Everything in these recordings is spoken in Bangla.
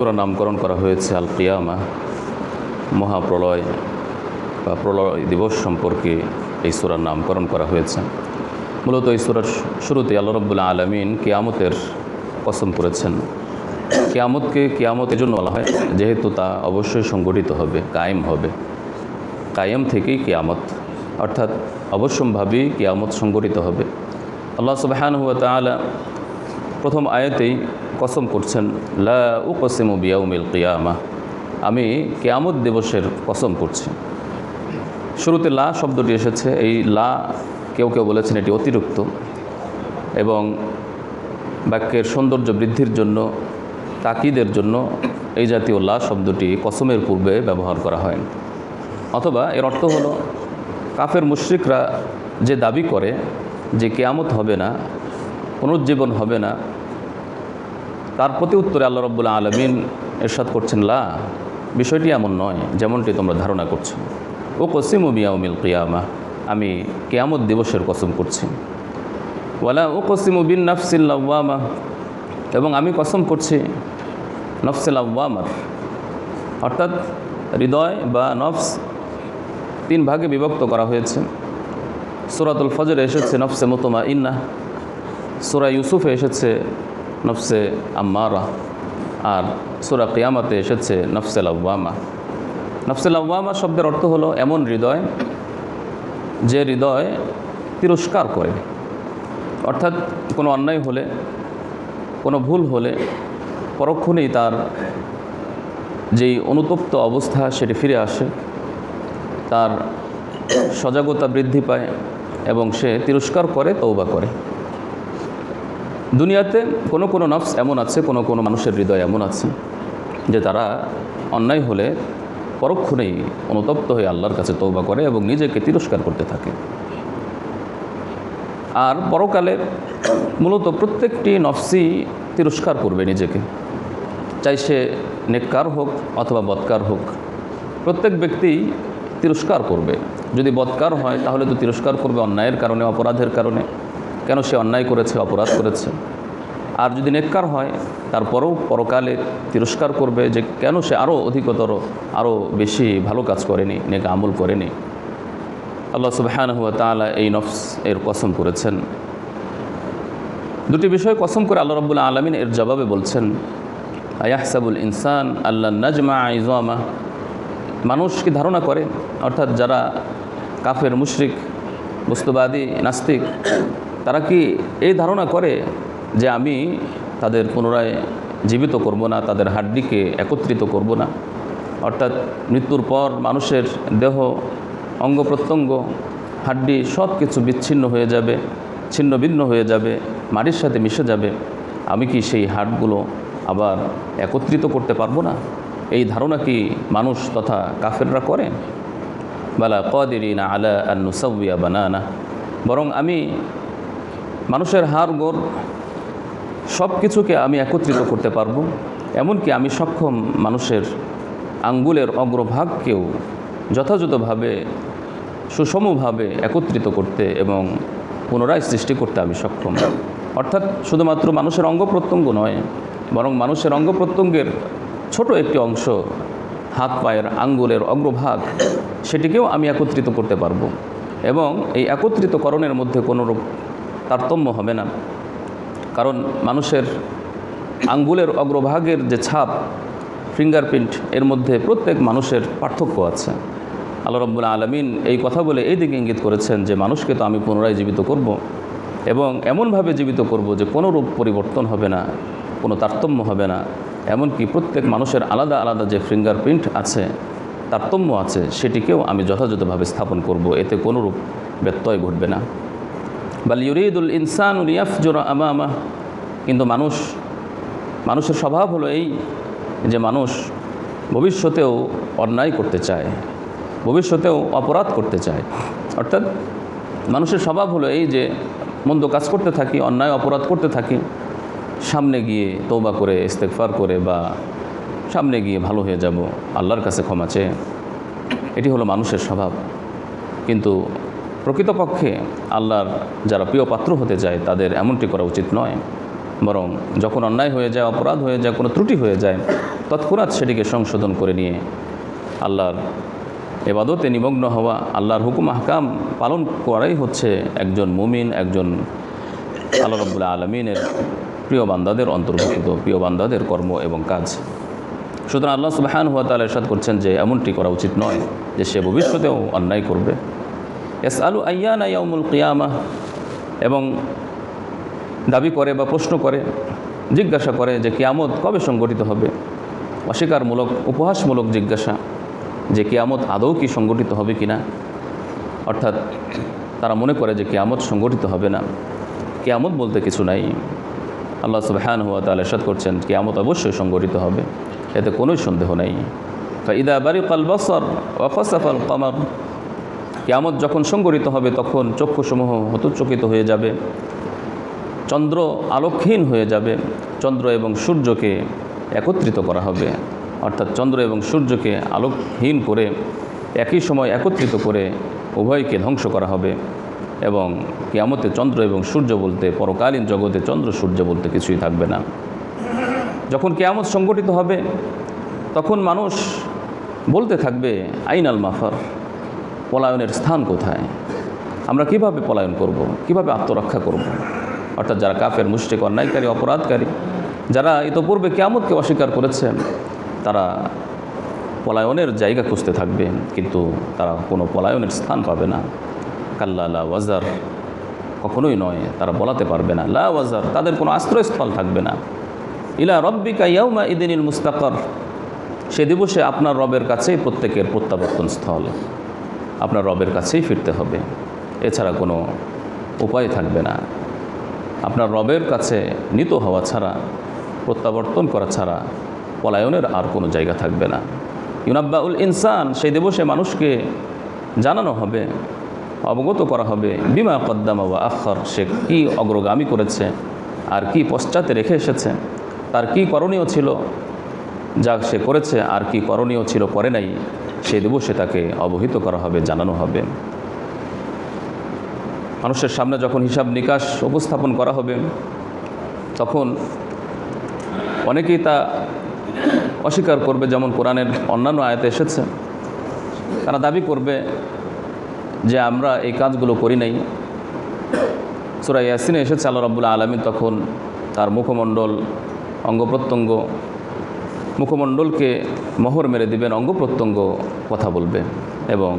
সুরা নামকরণ করা হয়েছে আল কিয়ামা মহাপ্রলয় বা প্রলয় দিবস সম্পর্কে এই সুরার নামকরণ করা হয়েছে। মূলত এই সুরার শুরুতে আল্লাহ রব্বুল্লা আলমিন কিয়ামতের কসম করেছেন। কিয়ামতকে কিয়ামত এজন্য বলা হয়, যেহেতু তা অবশ্যই সংগঠিত হবে, কায়েম হবে। কায়েম থেকেই কিয়ামত, অর্থাৎ অবশ্যম্ভাবী কিয়ামত সংগঠিত হবে। আল্লাহ সুবাহান হুয়া তালা প্রথম আয়াতেই কসম করছেন লা উ কসিম বিয়াউমিল কিয়ামা আমি কেয়ামত দিবসের কসম করছি শুরুতে লা শব্দটি এসেছে, এই লা কেউ কেউ বলেছেন এটি অতিরিক্ত এবং বাক্যের সৌন্দর্য বৃদ্ধির জন্য, তাকিদের জন্য এই জাতীয় লা শব্দটি কসমের পূর্বে ব্যবহার করা হয়। অথবা এর অর্থ হলো, কাফের মুশ্রিকরা যে দাবি করে যে কেয়ামত হবে না পুনর্জীবন হবে না। তার প্রতি উত্তরে আল্লাহ রব্বুল্লা আলমিন এরশাদ করছেন, লা, বিষয়টি এমন নয়, যেমনটি তোমরা ধারণা করছ। ও কসিম বিয়াউমিল কিয়ামা, আমি কেয়ামত দিবসের কসম করছি। ওয়ালা ও কসিম বিন নফসিল্লাওয়ামা এবং আমি কসম করছি নফসিল্লাওয়ামার অর্থাৎ হৃদয় বা নফস তিন ভাগে বিভক্ত করা হয়েছে। সুরাতুল ফজরে এসেছে, নফসে মোতমা ইন্না সুরা ইউসুফে এসেছে নফসে আম্মারা আর সুরা কিয়ামাতে এসেছে নফসেল আব্বামা নফসেল আব্বামা শব্দের অর্থ হলো এমন হৃদয় যে হৃদয় তিরস্কার করে। অর্থাৎ কোনো অন্যায় হলে, কোনো ভুল হলে পরক্ষণেই তার যেই অনুতপ্ত অবস্থা সেটি ফিরে আসে, তার সজাগতা বৃদ্ধি পায় এবং সে তিরস্কার করে তৌবা করে। দুনিয়াতে কোনো কোনো নফস এমন আছে, কোনো কোনো মানুষের হৃদয় এমন আছে, যে তারা অন্যায় হলে পরক্ষণেই অনুতপ্ত হয়ে আল্লাহর কাছে তৌবা করে এবং নিজেকে তিরস্কার করতে থাকে। আর পরকালে মূলত প্রত্যেকটি নফসই তিরস্কার করবে নিজেকে। চাই সে নেককার হোক অথবা বৎকার হোক, প্রত্যেক ব্যক্তি তিরস্কার করবে। যদি বৎকার হয়, তাহলে তো তিরস্কার করবে অন্যায়ের কারণে, অপরাধের কারণে। কেন সে অন্যায় করেছে, অপরাধ করেছে? আর যদি নেককার হয়, তারপরেও পরকালে তিরস্কার করবে যে কেন সে আরও অধিকতর, আরও বেশি ভালো কাজ করেনি, নেক আমল করেনি? আল্লাহ সুবাহান হুয়া তালা এই নফস, এর কসম করেছেন। দুটি বিষয় কসম করে আল্লাহ রব্বুল্লা আলমিন এর জবাবে বলছেন, আয়াহসাবুল ইনসান আল্লাহ নাজমা ইজমা। মানুষ কি ধারণা করে? অর্থাৎ যারা কাফের, মুশরিক বস্তুবাদী নাস্তিক তারা কি এই ধারণা করে যে আমি তাদের পুনরায় জীবিত করব না, তাদের হাড্ডিকে একত্রিত করব না? অর্থাৎ মৃত্যুর পর মানুষের দেহ, অঙ্গ প্রত্যঙ্গ, হাড্ডি সব কিছু বিচ্ছিন্ন হয়ে যাবে, ছিন্ন ভিন্ন হয়ে যাবে, মাটির সাথে মিশে যাবে। আমি কি সেই হাড়গুলো আবার একত্রিত করতে পারব না? এই ধারণা কি মানুষ তথা কাফেররা করে? বালা কদিরিনা আলা আন্নুসাউয়া বানানা। বরং আমি মানুষের হাড় গোর সব কিছুকে আমি একত্রিত করতে পারব, এমনকি আমি সক্ষম মানুষের আঙ্গুলের অগ্রভাগকেও যথাযথভাবে, সুষমভাবে একত্রিত করতে এবং পুনরায় সৃষ্টি করতে আমি সক্ষম। অর্থাৎ শুধুমাত্র মানুষের অঙ্গ প্রত্যঙ্গ নয়, বরং মানুষের অঙ্গ প্রত্যঙ্গের ছোট একটি অংশ, হাত পায়ের আঙ্গুলের অগ্রভাগ, সেটিকেও আমি একত্রিত করতে পারব। এবং এই একত্রিতকরণের মধ্যে কোনো রূপ তারতম্য হবে না। কারণ মানুষের আঙ্গুলের অগ্রভাগের যে ছাপ ফিঙ্গারপ্রিন্ট এর মধ্যে প্রত্যেক মানুষের পার্থক্য আছে। আল্লাহ রব্বুল আলমিন এই কথা বলে এই দিকে ইঙ্গিত করেছেন যে, মানুষকে তো আমি পুনরায় জীবিত করব এবং এমনভাবে জীবিত করব যে, কোনো রূপ পরিবর্তন হবে না, কোনো তারতম্য হবে না। এমনকি প্রত্যেক মানুষের আলাদা আলাদা যে ফিঙ্গারপ্রিন্ট আছে, তারতম্য আছে, সেটিকেও আমি যথাযথভাবে স্থাপন করব। এতে কোনোরূপ ব্যত্যয় ঘটবে না। বাল ইউরিদুল ইনসান ইয়াফজুর আমামা। কিন্তু মানুষ, মানুষের স্বভাব হলো এই যে মানুষ ভবিষ্যতেও অন্যায় করতে চায়, ভবিষ্যতেও অপরাধ করতে চায়। অর্থাৎ মানুষের স্বভাব হলো এই যে মন্দ কাজ করতে থাকি, অন্যায়, অপরাধ করতে থাকি, সামনে গিয়ে তৌবা করে ইস্তেকফার করে বা সামনে গিয়ে ভালো হয়ে যাব, আল্লাহর কাছে ক্ষমা চেয়ে। এটি হলো মানুষের স্বভাব। কিন্তু প্রকৃতপক্ষে আল্লাহর যারা প্রিয় পাত্র হতে চায়, তাদের এমনটি করা উচিত নয়। বরং যখন অন্যায় হয়ে যায়, অপরাধ হয়ে যায়, কোনো ত্রুটি হয়ে যায়, তৎক্ষণাৎ সেটিকে সংশোধন করে নিয়ে আল্লাহর এবাদতে নিমগ্ন হওয়া, আল্লাহর হুকুম হাকাম পালন করাই হচ্ছে একজন মুমিন, একজন আল্লাহ রব্বুল্লাহ আলমিনের প্রিয় বান্দাদের অন্তর্ভুক্ত, প্রিয় বান্দাদের কর্ম এবং কাজ। সুতরাং আল্লাহ সুবাহান হুয়া তালা এরশাদ করছেন যে এমনটি করা উচিত নয় যে সে ভবিষ্যতেও অন্যায় করবে। এস আলু আয়ান আয়ামুল কিয়ামা, এবং দাবি করে বা প্রশ্ন করে, জিজ্ঞাসা করে যে কিয়ামত কবে সংগঠিত হবে? অস্বীকারমূলক, উপহাসমূলক জিজ্ঞাসা যে কিয়ামত আদৌ কি সংগঠিত হবে কি না অর্থাৎ তারা মনে করে যে কিয়ামত সংগঠিত হবে না। কিয়ামত বলতে কিছু নাই। আল্লাহ সুবহান হুয়া তাহলে এরশাদ করছেন, কিয়ামত অবশ্যই সংগঠিত হবে, এতে কোনোই সন্দেহ নেই। ফাইদা বারিকাল বসর ওয়াফাসাফাল কমর কিয়ামত যখন সংগঠিত হবে, তখন চক্ষুসমূহ হতচকিত হয়ে যাবে। চন্দ্র আলোকহীন হয়ে যাবে। চন্দ্র এবং সূর্যকে একত্রিত করা হবে। অর্থাৎ চন্দ্র এবং সূর্যকে আলোকহীন করে, একই সময় একত্রিত করে উভয়কে ধ্বংস করা হবে। এবং কেয়ামতে চন্দ্র এবং সূর্য বলতে, পরকালীন জগতে চন্দ্র, সূর্য বলতে কিছুই থাকবে না। যখন কেয়ামত সংগঠিত হবে, তখন মানুষ বলতে থাকবে, আইনাল মাফার। পলায়নের স্থান কোথায়? আমরা কীভাবে পলায়ন করব। কীভাবে আত্মরক্ষা করব। অর্থাৎ যারা কাফের মুষ্টিক অন্যায়কারী, অপরাধকারী, যারা ইতোপূর্বে কেয়ামতকে অস্বীকার করেছে, তারা পলায়নের জায়গা খুঁজতে থাকবে, কিন্তু তারা কোনো পলায়নের স্থান পাবে না। কাল্লা লা ওয়াজার কখনোই নয়, তারা বলাতে পারবে না। লা ওয়াজার, তাদের কোনো আশ্রয়স্থল থাকবে না। ইলা রব্বিকা ইয়াউমা ইদিনিল মুস্তাকর, সে দিবসে আপনার রবের কাছেই প্রত্যেকের প্রত্যাবর্তন স্থল আপনার রবের কাছেই ফিরতে হবে। এছাড়া কোনো উপায় থাকবে না। আপনার রবের কাছে নিত হওয়া ছাড়া, প্রত্যাবর্তন করা ছাড়া পলায়নের আর কোনো জায়গা থাকবে না। ইউনাব্বাউল ইনসান, সেই দিবসে মানুষকে জানানো হবে, অবগত করা হবে, বিমা কদ্দামা বা আখর, সে কী অগ্রগামী করেছে, আর কি পশ্চাতে রেখে এসেছে, তার কি করণীয় ছিল, যা সে করেছে, আর কি করণীয় ছিল, করে নাই সেই দিবসে তাকে অবহিত করা হবে, জানানো হবে। মানুষের সামনে যখন হিসাব নিকাশ উপস্থাপন করা হবে, তখন অনেকেই তা অস্বীকার করবে, যেমন কোরআনের অন্যান্য আয়াতে এসেছে। তারা দাবি করবে যে আমরা এই কাজগুলো করি নাই। সুরা ইয়াসিনে এসেছে, আল্লাহ রাবুল্লাহ আলমী তখন তার মুখমণ্ডল অঙ্গ প্রত্যঙ্গ মুখমণ্ডলকে মোহর মেরে দিবেন, অঙ্গ প্রত্যঙ্গ কথা বলবে এবং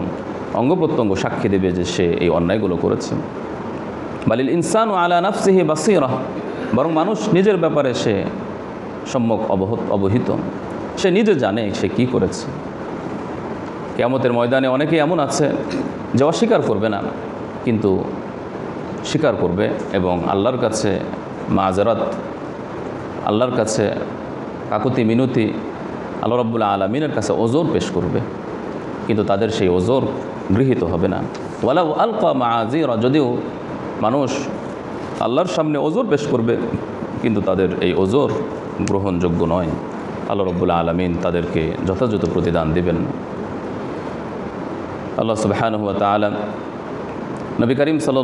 অঙ্গ প্রত্যঙ্গ সাক্ষী দেবে যে সে এই অন্যায়গুলো করেছে। বালিল ইনসান ও আলা নাফসিহি বাসিরা, বরং মানুষ নিজের ব্যাপারে সে সম্যক অবহত, অবহিত। সে নিজে জানে সে কি করেছে। কেয়ামতের ময়দানে অনেকেই এমন আছে যে অস্বীকার করবে না, কিন্তু স্বীকার করবে এবং আল্লাহর কাছে মাজারাত আল্লাহর কাছে কাকুতি, মিনতি আল্লাহ রব্বুল্লা আলমিনের কাছে ওজোর পেশ করবে। কিন্তু তাদের সেই ওজোর গৃহীত হবে না। ওয়ালাউ আলকা মাজিরা যদিও মানুষ আল্লাহর সামনে ওজোর পেশ করবে, কিন্তু তাদের এই ওজোর গ্রহণযোগ্য নয়। আল্লাহ রব্বুল্লা আলমিন তাদেরকে যথাযথ প্রতিদান দেবেন। আল্লাহ সুবাহান হুয়া তালা নবী করিম সাল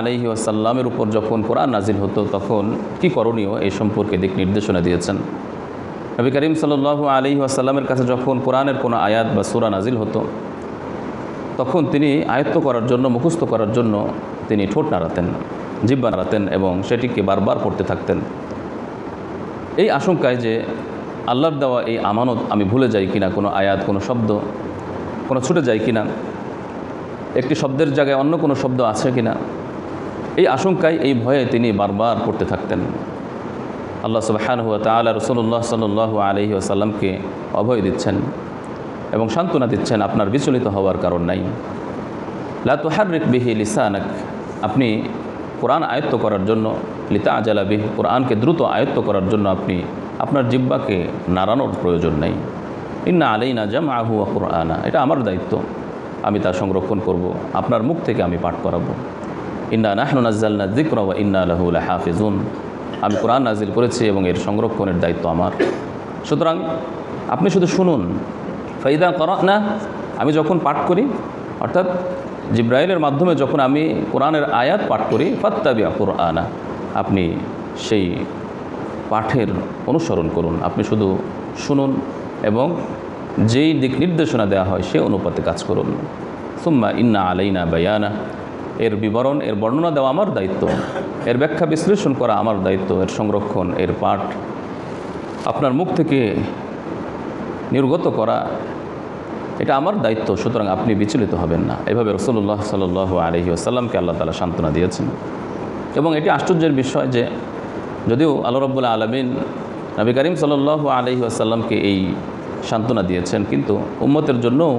আলহি আসাল্লামের উপর যখন কোরআন নাজিল হতো, তখন কি করণীয় এই সম্পর্কে দিক নির্দেশনা দিয়েছেন? নবী করিম সাল আলহি আসাল্লামের কাছে যখন কোরআনের কোনো আয়াত বা সুরা নাজিল হতো, তখন তিনি আয়ত্ত করার জন্য, মুখস্থ করার জন্য তিনি ঠোঁট নাড়াতেন, জিব্বা নাড়াতেন এবং সেটিকে বারবার পড়তে থাকতেন। এই আশঙ্কায় যে আল্লাহর দেওয়া এই আমানত আমি ভুলে যাই কিনা, কোনো আয়াত, কোনো শব্দ, কোনো ছুটে যায় কিনা, একটি শব্দের জায়গায় অন্য কোনো শব্দ আছে কিনা, এই আশঙ্কায়, এই ভয়ে তিনি বারবার পড়তে থাকতেন। আল্লাহ সুবাহান হুয়া তালা রসুল্লাহ সাল আলহি আসাল্লামকে অভয় দিচ্ছেন এবং সান্ত্বনা দিচ্ছেন আপনার বিচলিত হওয়ার কারণ নাই। লাতুহারিক বিহি লিসানাক, আপনি কোরআন আয়ত্ত করার জন্য লিতা আজালা বিহ কোরআনকে দ্রুত আয়ত্ত করার জন্য আপনি আপনার জিব্বাকে নাড়ানোর প্রয়োজন নেই। ইন্না আলাইনা জাম আহু কোরআনা, এটা আমার দায়িত্ব। আমি তা সংরক্ষণ করব, আপনার মুখ থেকে আমি পাঠ করাবো। ইন্না নাহনু নাজ্জালনা জিক্র ওয়া ইন্না আলাহুল হাফিজুন আমি কোরআন নাজিল করেছি এবং এর সংরক্ষণের দায়িত্ব আমার। সুতরাং আপনি শুধু শুনুন। ফাইদা করা না আমি যখন পাঠ করি, অর্থাৎ জিব্রাইলের মাধ্যমে যখন আমি কোরআনের আয়াত পাঠ করি, ফাত্তাবিয়া কোরআনা, আপনি সেই পাঠের অনুসরণ করুন। আপনি শুধু শুনুন এবং যেই দিক নির্দেশনা দেওয়া হয়, সে অনুপাতে কাজ করুন। সুম্মা ইন্না আলাইনা বায়ানা, এর বিবরণ, এর বর্ণনা দেওয়া আমার দায়িত্ব। এর ব্যাখ্যা বিশ্লেষণ করা আমার দায়িত্ব, এর সংরক্ষণ, এর পাঠ। আপনার মুখ থেকে নির্গত করা, এটা আমার দায়িত্ব, সুতরাং আপনি বিচলিত হবেন না। এভাবে রসুল্লাহ সাল আলহি আসাল্লামকে আল্লাহ তালা সান্ত্বনা দিয়েছেন। এবং এটি আশ্চর্যের বিষয় যে, যদিও আল্লাহ রব্বুল্লা আলমিন নবী করিম সাল আলহি আসাল্লামকে এই সান্ত্বনা দিয়েছেন, কিন্তু উম্মতের জন্যও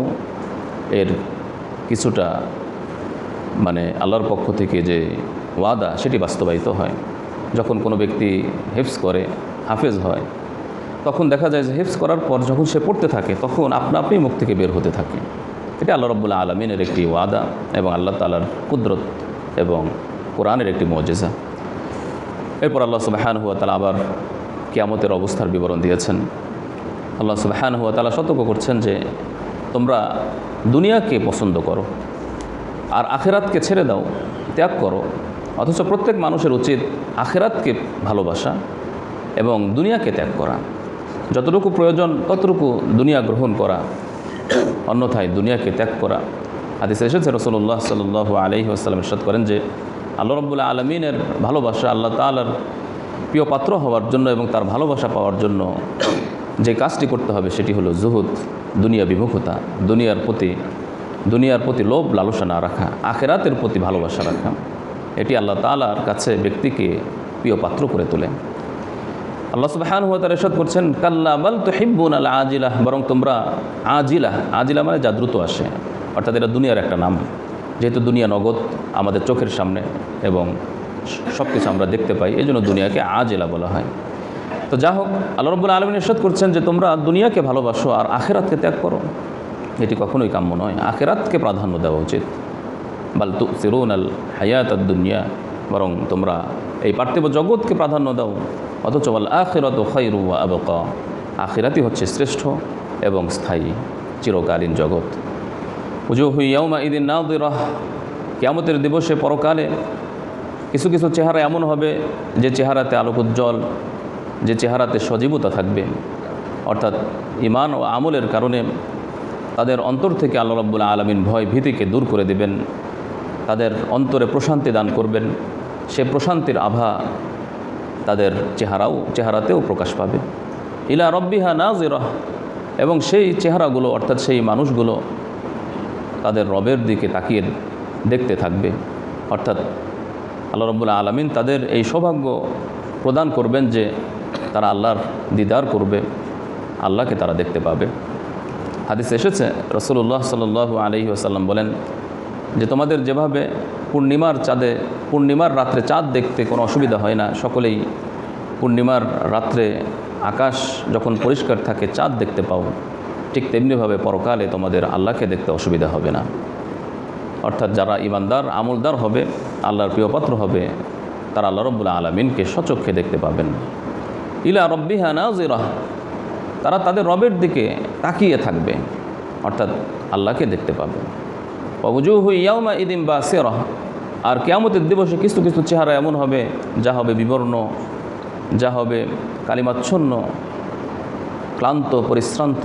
এর কিছুটা মানে আল্লাহর পক্ষ থেকে যে ওয়াদা, সেটি বাস্তবায়িত হয়। যখন কোনো ব্যক্তি হেফস করে, হাফেজ হয়, তখন দেখা যায় যে হেফস করার পর যখন সে পড়তে থাকে, তখন আপনা আপনি মুখ থেকে বের হতে থাকে। এটা আল্লাহ রব্বুল্লাহ আলমিনের একটি ওয়াদা এবং আল্লাহ তালার কুদরত এবং কোরআনের একটি মজেজা। এরপর আল্লাহ সুবাহান হুয়া তালা আবার কিয়ামতের অবস্থার বিবরণ দিয়েছেন। আল্লাহ সুবাহান হুয়া তালা সতর্ক করছেন যে, তোমরা দুনিয়াকে পছন্দ করো আর আখেরাতকে ছেড়ে দাও, ত্যাগ করো। অথচ প্রত্যেক মানুষের উচিত আখেরাতকে ভালোবাসা এবং দুনিয়াকে ত্যাগ করা। যতটুকু প্রয়োজন, ততটুকু দুনিয়া গ্রহণ করা। অন্যথায় দুনিয়াকে ত্যাগ করা। হাদিস এসেছে রসল্লাহ সাল আলহি আসালাম ইরশাদ করেন যে, আল্লাহ রব্বুল্লাহ আলমিনের ভালোবাসা আল্লাহ তালার প্রিয় পাত্র হওয়ার জন্য এবং তার ভালোবাসা পাওয়ার জন্য যে কাজটি করতে হবে সেটি হলো জুহুদ, দুনিয়া বিমুখতা, দুনিয়ার প্রতি দুনিয়ার প্রতি লোভ, লালসা না রাখা, আখেরাতের প্রতি ভালোবাসা রাখা, এটি আল্লাহ তালার কাছে ব্যক্তিকে প্রিয় পাত্র করে তোলে আল্লাহ সুবাহান হুয়া তার এরশাদ করছেন, কাল্লা বাল তো হিব্বুন আল আজিলাহ বরং তোমরা আজিলা আজিলা মানে যা দ্রুত আসে, অর্থাৎ এটা দুনিয়ার একটা নাম, যেহেতু দুনিয়া নগদ, আমাদের চোখের সামনে এবং সব কিছু আমরা দেখতে পাই এই জন্য দুনিয়াকে আজিলা বলা হয়। তো যা হোক আল্লাহ রব্বুল আলমিন এরশাদ করছেন যে তোমরা দুনিয়াকে ভালোবাসো আর আখেরাতকে ত্যাগ করো। এটি কখনোই কাম্য নয়। আখেরাতকে প্রাধান্য দেওয়া উচিত। বাল তু সিরুন আল হায়াত দুনিয়া, বরং তোমরা এই পার্থিব জগৎকে প্রাধান্য দাও। অথচ বল আখেরাত খৈরু আবক। আখেরাতই হচ্ছে শ্রেষ্ঠ এবং স্থায়ী, চিরকালীন জগৎ। পুজো হুইয়াউমা ইদিন না নাউদিরাহ কেয়ামতের দিবসে পরকালে কিছু কিছু চেহারা এমন হবে, যে চেহারাতে আলোক উজ্জ্বল, যে চেহারাতে সজীবতা থাকবে। অর্থাৎ ইমান ও আমলের কারণে তাদের অন্তর থেকে আল্লাহ রব্বুল্লাহ আলমিন ভয় ভীতিকে দূর করে দেবেন। তাদের অন্তরে প্রশান্তি দান করবেন। সে প্রশান্তির আভা তাদের চেহারাও, চেহারাতেও প্রকাশ পাবে। ইলা রব্বিহা নাজিরহ। এবং সেই চেহারাগুলো, অর্থাৎ সেই মানুষগুলো তাদের রবের দিকে তাকিয়ে দেখতে থাকবে। অর্থাৎ আল্লাহ রব্বুল্লাহ আলমিন তাদের এই সৌভাগ্য প্রদান করবেন যে তারা আল্লাহর দিদার করবে, আল্লাহকে তারা দেখতে পাবে। হাদিস এসেছে রসুল্লাহ সাল আলহি আসাল্লাম বলেন যে তোমাদের যেভাবে পূর্ণিমার চাঁদে, পূর্ণিমার রাত্রে চাঁদ দেখতে কোনো অসুবিধা হয় না। সকলেই পূর্ণিমার রাত্রে আকাশ যখন পরিষ্কার থাকে, চাঁদ দেখতে পাও। ঠিক তেমনিভাবে পরকালে তোমাদের আল্লাহকে দেখতে অসুবিধা হবে না। অর্থাৎ যারা ইমানদার আমলদার হবে, আল্লাহর প্রিয়পাত্র হবে, তারা আল্লাহ রব্বুল্লা আলমিনকে সচক্ষে দেখতে পাবেন। ইলা রব্বিহা নাজিরাহ তারা তাদের রবের দিকে তাকিয়ে থাকবে, অর্থাৎ আল্লাহকে দেখতে পাবে। অবুজুহু ইয়াউমা ইদিম বা সেরহ আর কেয়ামতের দিবসে কিছু কিছু চেহারা এমন হবে, যা হবে বিবর্ণ, যা হবে কালিমাচ্ছন্ন, ক্লান্ত, পরিশ্রান্ত।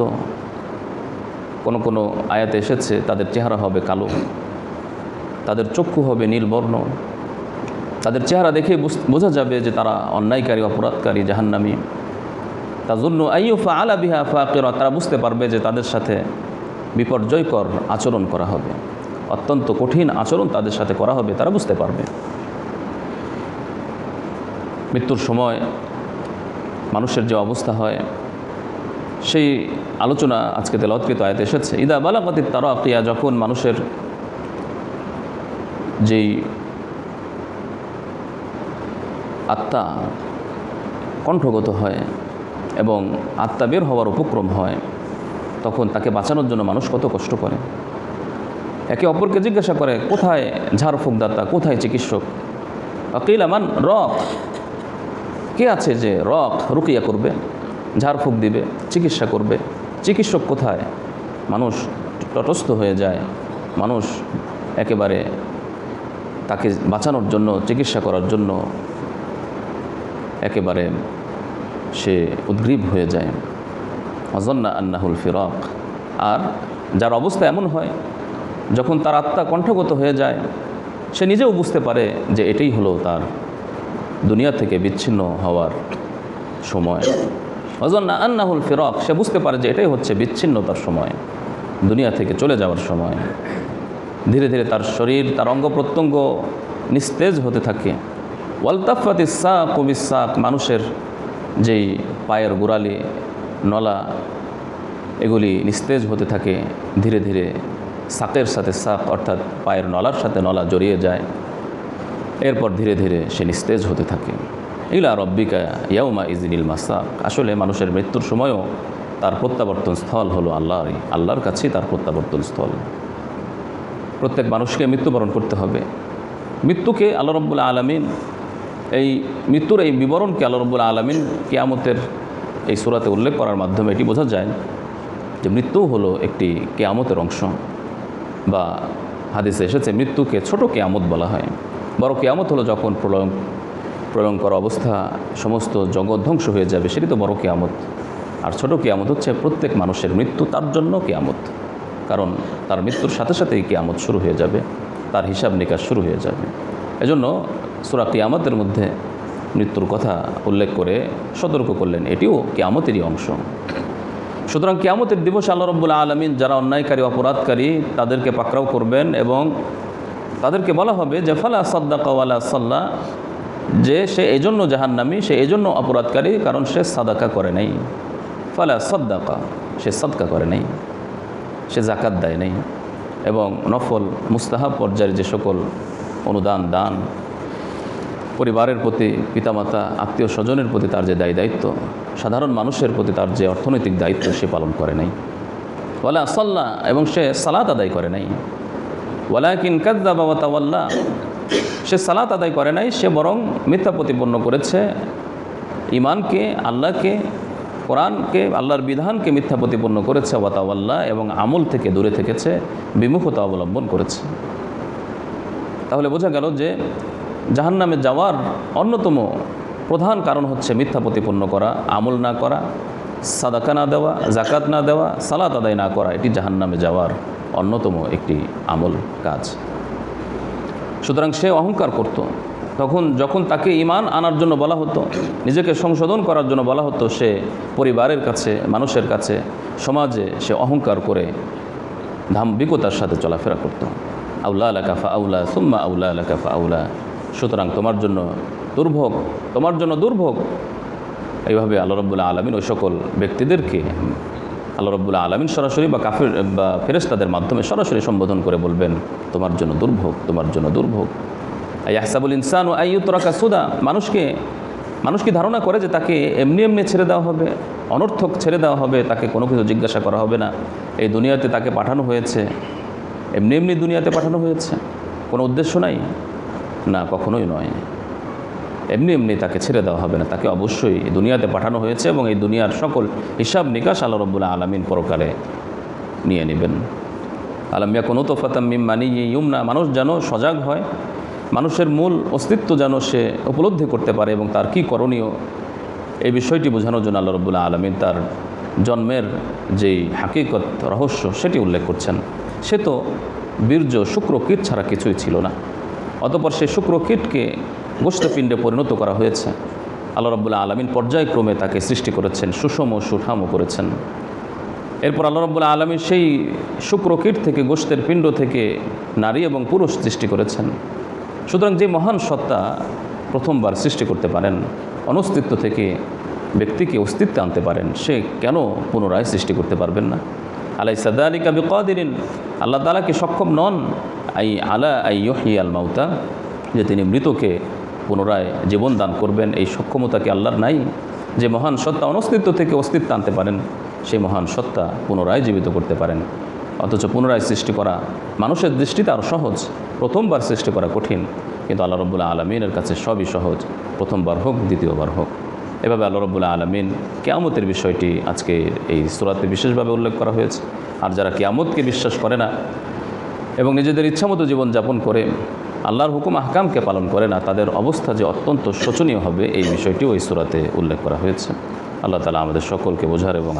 কোনো কোনো আয়াতে এসেছে, তাদের চেহারা হবে কালো, তাদের চক্ষু হবে নীলবর্ণ। তাদের চেহারা দেখে বোঝা যাবে যে তারা অন্যায়কারী, অপরাধকারী, জাহান্নামী। তাজন্য আইফা আলা বিহা ফাকির তারা বুঝতে পারবে যে তাদের সাথে বিপর্যয়কর আচরণ করা হবে। অত্যন্ত কঠিন আচরণ তাদের সাথে করা হবে, তারা বুঝতে পারবে। মৃত্যুর সময় মানুষের যে অবস্থা হয়, সেই আলোচনা আজকে তেলৎকৃত আয়তে এসেছে। ইদা বালাকাতির তারা আকিয়া যখন মানুষের যেই আত্মা কণ্ঠগত হয় এবং আত্মা বের হওয়ার উপক্রম হয়, তখন তাকে বাঁচানোর জন্য মানুষ কত কষ্ট করে। একে অপরকে জিজ্ঞাসা করে, কোথায় ঝাড়ফুঁক দাতা কোথায় চিকিৎসক? আকিল আমান, রক। কে আছে যে রক রুকিয়া করবে, ঝাড়ফুঁক দিবে, চিকিৎসা করবে? চিকিৎসক কোথায়? মানুষ তটস্থ হয়ে যায়। মানুষ একেবারে তাকে বাঁচানোর জন্য, চিকিৎসা করার জন্য একেবারে সে উদ্গ্রীব হয়ে যায়। অজন্না আন্নাহুল ফিরক। আর যার অবস্থা এমন হয়, যখন তার আত্মা কণ্ঠগত হয়ে যায়, সে নিজেও বুঝতে পারে যে এটাই হলো তার দুনিয়া থেকে বিচ্ছিন্ন হওয়ার সময়। অজন্না আন্নাহুল ফিরক, সে বুঝতে পারে যে এটাই হচ্ছে বিচ্ছিন্নতার সময়, দুনিয়া থেকে চলে যাওয়ার সময়। ধীরে ধীরে তার শরীর, তার অঙ্গ প্রত্যঙ্গ নিস্তেজ হতে থাকে। ওয়ালতাফাত ইসাক কবিসাক মানুষের যেই পায়ের গোড়ালি, নলা, এগুলি নিস্তেজ হতে থাকে, ধীরে ধীরে সাকের সাথে সাক অর্থাৎ পায়ের নলার সাথে নলা জড়িয়ে যায়। এরপর ধীরে ধীরে সে নিস্তেজ হতে থাকে। ইলা রব্বিকা ইয়াউমা ইজিনিল মাসাক। আসলে মানুষের মৃত্যুর সময়ও তার প্রত্যাবর্তন স্থল হলো আল্লাহরই। আল্লাহর কাছেই তার প্রত্যাবর্তন স্থল। প্রত্যেক মানুষকে মৃত্যুবরণ করতে হবে। মৃত্যুকে আল্লাহ রব্বুল আলমিন এই মৃত্যুর এই বিবরণকে আল্লাহ রব্বুল আলমিন কেয়ামতের এই সুরাতে উল্লেখ করার মাধ্যমে এটি বোঝা যায় যে মৃত্যু হলো একটি কেয়ামতের অংশ বা হাদিসে এসেছে, মৃত্যুকে ছোট কেয়ামত বলা হয়। বড় কেয়ামত হলো যখন প্রলয়, প্রলয়ঙ্কর অবস্থা সমস্ত জগৎ ধ্বংস হয়ে যাবে, সেটি তো বড় কেয়ামত। আর ছোট কেয়ামত হচ্ছে প্রত্যেক মানুষের মৃত্যু তার জন্য কেয়ামত। কারণ তার মৃত্যুর সাথে সাথেই কেয়ামত শুরু হয়ে যাবে, তার হিসাব নিকাশ শুরু হয়ে যাবে। এজন্য সুরা কিয়ামতের মধ্যে মৃত্যুর কথা উল্লেখ করে সতর্ক করলেন। এটিও কেয়ামতেরই অংশ। সুতরাং কেয়ামতের দিবস আল্লাহ রব্বুল আলমিন যারা অন্যায়কারী, অপরাধকারী, তাদেরকে পাকড়াও করবেন এবং তাদেরকে বলা হবে যে, ফালা সাদ্দাকাওয়ালা সাল্লাহ যে সে এজন্য জাহান্নামি, সে এজন্য অপরাধকারী, কারণ সে সাদাকা করে নাই। ফালা সদ্দাকা সে সদকা করে নাই। সে জাকাত দেয় নাই। এবং নফল, মুস্তাহাব পর্যায়ের যে সকল অনুদান, দান পরিবারের প্রতি, পিতামাতা, আত্মীয় স্বজনের প্রতি তার যে দায়ী দায়িত্ব, সাধারণ মানুষের প্রতি তার যে অর্থনৈতিক দায়িত্ব সে পালন করে নাই। ওয়ালা সাল্লাহ এবং সে সালাত আদায় করে নাই। ওয়ালাকিন কাদ্দা বাবা তাওয়াল্লা, সে সালাত আদায় করে নাই, সে বরং মিথ্যা প্রতিপন্ন করেছে। ইমানকে আল্লাহকে, কোরআনকে, আল্লাহর বিধানকে মিথ্যা প্রতিপন্ন করেছে ওয়াতাওয়াল্লাহ এবং আমল থেকে দূরে থেকেছে, বিমুখতা অবলম্বন করেছে। তাহলে বোঝা গেল যে জাহান্নামে যাওয়ার অন্যতম প্রধান কারণ হচ্ছে মিথ্যা প্রতিপন্ন করা, আমল না করা, সাদাকা না দেওয়া জাকাত না দেওয়া, সালাত আদায় না করা, এটি জাহান্নামে যাওয়ার অন্যতম একটি আমল কাজ। সুতরাং সে অহংকার করত। তখন যখন তাকে ইমান আনার জন্য বলা হতো, নিজেকে সংশোধন করার জন্য বলা হতো, সে পরিবারের কাছে, মানুষের কাছে, সমাজে সে অহংকার করে ধাম্বিকতার সাথে চলাফেরা করত। আউলা আলাকাফা আউলা সুম্মা আউলা আলাকাফা আউলা সুতরাং তোমার জন্য দুর্ভোগ, তোমার জন্য দুর্ভোগ। এইভাবে আল্লাহ রব্বুল্লাহ আলমিন ওই সকল ব্যক্তিদেরকে আল্লাহ রব্বুল্লাহ আলমিন সরাসরি বা কাফের, বা ফেরেস্তাদের মাধ্যমে সরাসরি সম্বোধন করে বলবেন, তোমার জন্য দুর্ভোগ, তোমার জন্য দুর্ভোগ। আয়াহসাবুল ইনসান ও আইয়ুতরাকা সুদা। মানুষকে মানুষ কি ধারণা করে যে তাকে এমনি এমনি ছেড়ে দেওয়া হবে, অনর্থক ছেড়ে দেওয়া হবে, তাকে কোনো কিছু জিজ্ঞাসা করা হবে না। এই দুনিয়াতে তাকে পাঠানো হয়েছে, এমনি এমনি দুনিয়াতে পাঠানো হয়েছে, কোনো উদ্দেশ্য নাই। না, কখনোই নয়। এমনি এমনি তাকে ছেড়ে দেওয়া হবে না। তাকে অবশ্যই দুনিয়াতে পাঠানো হয়েছে এবং এই দুনিয়ার সকল হিসাব নিকাশ আল্লাহ রব্বুল্লাহ আলমিন পরকালে নিয়ে নেবেন। আলমিয়া কোনো তোফাতাম মিম মানি ইউমনা, মানুষ যেন সজাগ হয়, মানুষের মূল অস্তিত্ব যেন সে উপলব্ধি করতে পারে এবং তার কী করণীয়, এই বিষয়টি বোঝানোর জন্য আল্লাহ রব্বুল্লাহ আলমিন তার জন্মের যেই হাকিকত, রহস্য, সেটি উল্লেখ করছেন। সে তো বীর্য শুক্রকীট ছাড়া কিছুই ছিল না। অতপর সেই শুক্রকীটকে গোষ্ঠপিণ্ডে পরিণত করা হয়েছে। আল্লাহ রব্বুল্লাহ আলমিন পর্যায়ক্রমে তাকে সৃষ্টি করেছেন, সুষম সুঠামও করেছেন। এরপর আল্লাহ রব্বুল্লাহ আলমী সেই শুক্রকীট থেকে, গোষ্ঠের পিণ্ড থেকে নারী এবং পুরুষ সৃষ্টি করেছেন। সুতরাং যে মহান সত্তা প্রথমবার সৃষ্টি করতে পারেন, অনস্তিত্ব থেকে ব্যক্তিকে অস্তিত্বে আনতে পারেন, সে কেন পুনরায় সৃষ্টি করতে পারবেন না? আলাই সাদা আলী কাবি কদিন আল্লাহ তালা কি সক্ষম নন? আই আলা আই ইহি আল মাউতা। যে তিনি মৃতকে পুনরায় জীবন দান করবেন, এই সক্ষমতা কি আল্লাহর নাই? যে মহান সত্তা অনস্তিত্ব থেকে অস্তিত্ব আনতে পারেন, সেই মহান সত্তা পুনরায় জীবিত করতে পারেন। অথচ পুনরায় সৃষ্টি করা মানুষের দৃষ্টিতে আরও সহজ, প্রথমবার সৃষ্টি করা কঠিন। কিন্তু আল্লাহ রব্বুল্লাহ আলমিনের কাছে সবই সহজ। প্রথমবার হোক, দ্বিতীয়বার হোক। এভাবে আল্লাহ রবুল্লা আলমিন কেয়ামতের বিষয়টি আজকে এই সুরাতে বিশেষভাবে উল্লেখ করা হয়েছে। আর যারা কেয়ামতকে বিশ্বাস করে না এবং নিজেদের ইচ্ছামতো জীবনযাপন করে, আল্লাহর হুকুম, আহকামকে পালন করে না, তাদের অবস্থা যে অত্যন্ত শোচনীয় হবে এই বিষয়টি ওই সুরাতে উল্লেখ করা হয়েছে। আল্লাহ তালা আমাদের সকলকে বোঝার এবং